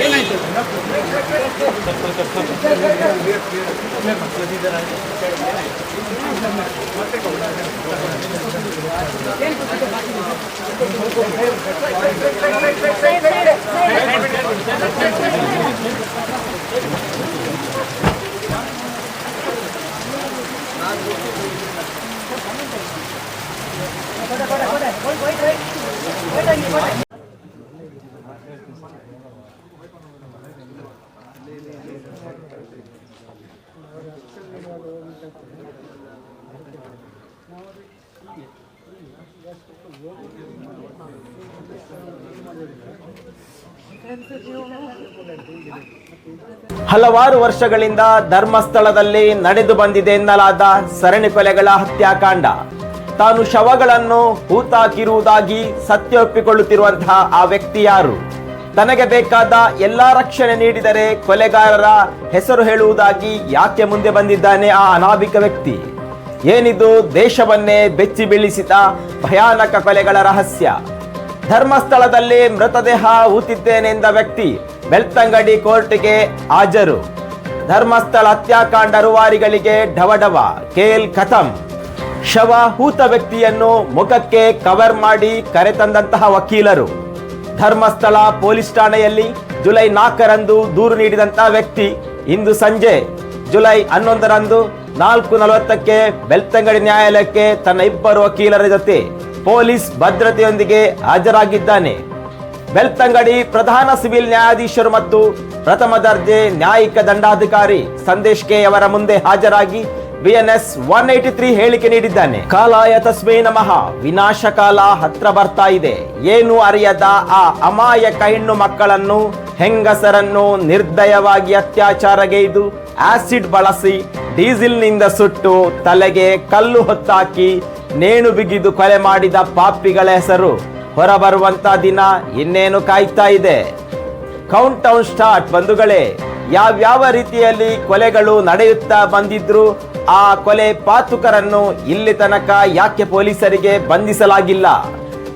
ಏನಾಯ್ತು ಹಲವಾರು ವರ್ಷಗಳಿಂದ ಧರ್ಮಸ್ಥಳದಲ್ಲಿ ನಡೆದು ಬಂದಿದೆ ಎನ್ನಲಾದ ಸರಣಿ ಕೊಲೆಗಳ ಹತ್ಯಾಕಾಂಡ. ತಾನು ಶವಗಳನ್ನು ಹೂತಾಕಿರುವುದಾಗಿ ಸತ್ಯ ಒಪ್ಪಿಕೊಳ್ಳುತ್ತಿರುವಂತಹ ಆ ವ್ಯಕ್ತಿ ಯಾರು? ತನಗೆ ಬೇಕಾದ ಎಲ್ಲಾ ರಕ್ಷಣೆ ನೀಡಿದರೆ ಕೊಲೆಗಾರರ ಹೆಸರು ಹೇಳುವುದಾಗಿ ಯಾಕೆ ಮುಂದೆ ಬಂದಿದ್ದಾನೆ ಆ ಅನಾಭಿಕ ವ್ಯಕ್ತಿ? ಏನಿದು ದೇಶವನ್ನೇ ಬೆಚ್ಚಿ ಬೀಳಿಸಿದ ಭಯಾನಕ ಕೊಲೆಗಳ ರಹಸ್ಯ? ಧರ್ಮಸ್ಥಳದಲ್ಲಿ ಮೃತದೇಹ ಹೂತಿದ್ದೇನೆಂದ ವ್ಯಕ್ತಿ ಬೆಳ್ತಂಗಡಿ ಕೋರ್ಟ್ಗೆ ಹಾಜರು. ಧರ್ಮಸ್ಥಳ ಹತ್ಯಾಕಾಂಡ ರೂವಾರಿಗಳಿಗೆ ಢವಢವ, ಕೇಲ್ ಖತಂ. ಶವ ಹೂತ ವ್ಯಕ್ತಿಯನ್ನು ಮುಖಕ್ಕೆ ಕವರ್ ಮಾಡಿ ಕರೆತಂದಂತಹ ವಕೀಲರು. ಧರ್ಮಸ್ಥಳ ಪೊಲೀಸ್ ಠಾಣೆಯಲ್ಲಿ ಜುಲೈ ನಾಲ್ಕರಂದು ದೂರು ನೀಡಿದಂತಹ ವ್ಯಕ್ತಿ ಇಂದು ಸಂಜೆ, ಜುಲೈ ಹನ್ನೊಂದರಂದು ನಾಲ್ಕು ನಲವತ್ತಕ್ಕೆ ಬೆಳ್ತಂಗಡಿ ನ್ಯಾಯಾಲಯಕ್ಕೆ ತನ್ನ ಇಬ್ಬರು ವಕೀಲರ ಜೊತೆ ಪೊಲೀಸ್ ಭದ್ರತೆಯೊಂದಿಗೆ ಹಾಜರಾಗಿದ್ದಾನೆ. ಬೆಳ್ತಂಗಡಿ ಪ್ರಧಾನ ಸಿವಿಲ್ ನ್ಯಾಯಾಧೀಶರು ಮತ್ತು ಪ್ರಥಮ ದರ್ಜೆ ನ್ಯಾಯಿಕ ದಂಡಾಧಿಕಾರಿ ಸಂದೇಶ್ ಕೆ ಅವರ ಮುಂದೆ ಹಾಜರಾಗಿ ಬಿಎನ್ಎಸ್ ಒನ್ ಏಟಿ ತ್ರೀ ಹೇಳಿಕೆ ನೀಡಿದ್ದಾನೆ. ಕಾಲಾಯ ತಸ್ಮೈ ನಮಃ. ವಿನಾಶ ಕಾಲ ಹತ್ರ ಬರ್ತಾ ಇದೆ. ಏನು ಅರಿಯದ ಆ ಅಮಾಯಕ ಹೆಣ್ಣು ಮಕ್ಕಳನ್ನು, ಹೆಂಗಸರನ್ನು ನಿರ್ದಯವಾಗಿ ಅತ್ಯಾಚಾರಗೈದು ಆಸಿಡ್ ಬಳಸಿ ಡೀಸೆಲ್ನಿಂದ ಸುಟ್ಟು ತಲೆಗೆ ಕಲ್ಲು ಹೊತ್ತಾಕಿ ನೇಣು ಬಿಗಿದು ಕೊಲೆ ಮಾಡಿದ ಪಾಪಿಗಳ ಹೆಸರು. ಹೊರಬರುವಂತ ದಿನ ಇನ್ನೇನು ಕಾಯ್ತಾ ಇದೆ. ಕೌಂಟ್ ಡೌನ್ ಸ್ಟಾರ್ಟ್ ಬಂಧುಗಳೇ. ಯಾವ್ಯಾವ ರೀತಿಯಲ್ಲಿ ಕೊಲೆಗಳು ನಡೆಯುತ್ತಾ ಬಂದಿದ್ರು ಆ ಕೊಲೆ ಪಾತುಕರನ್ನು ಇಲ್ಲಿ ತನಕ ಯಾಕೆ ಪೊಲೀಸರಿಗೆ ಬಂಧಿಸಲಾಗಿಲ್ಲ?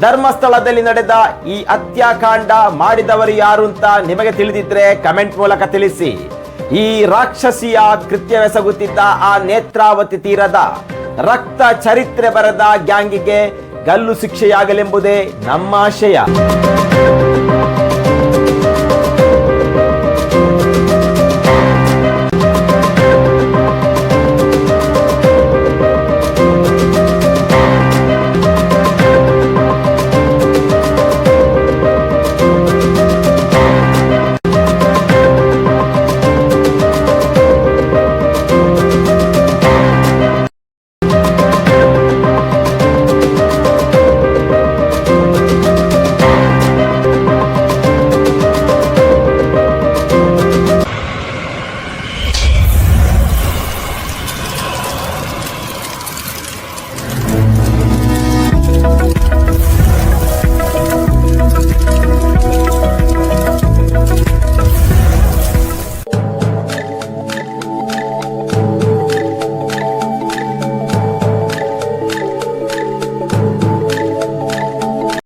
ಧರ್ಮಸ್ಥಳದಲ್ಲಿ ನಡೆದ ಈ ಹತ್ಯಾಕಾಂಡ ಮಾಡಿದವರು ಯಾರು ಅಂತ ನಿಮಗೆ ತಿಳಿದಿದ್ರೆ ಕಮೆಂಟ್ ಮೂಲಕ ತಿಳಿಸಿ. ಈ ರಾಕ್ಷಸಿಯ ಕೃತ್ಯವೆಸಗುತ್ತಿದ್ದ ಆ ನೇತ್ರಾವತಿ ತೀರದ ರಕ್ತ ಚರಿತ್ರೆ ಬರೆದ ಗ್ಯಾಂಗಿಗೆ ಗಲ್ಲು ಶಿಕ್ಷೆಯಾಗಲೆಂಬುದೇ ನಮ್ಮ ಆಶಯ.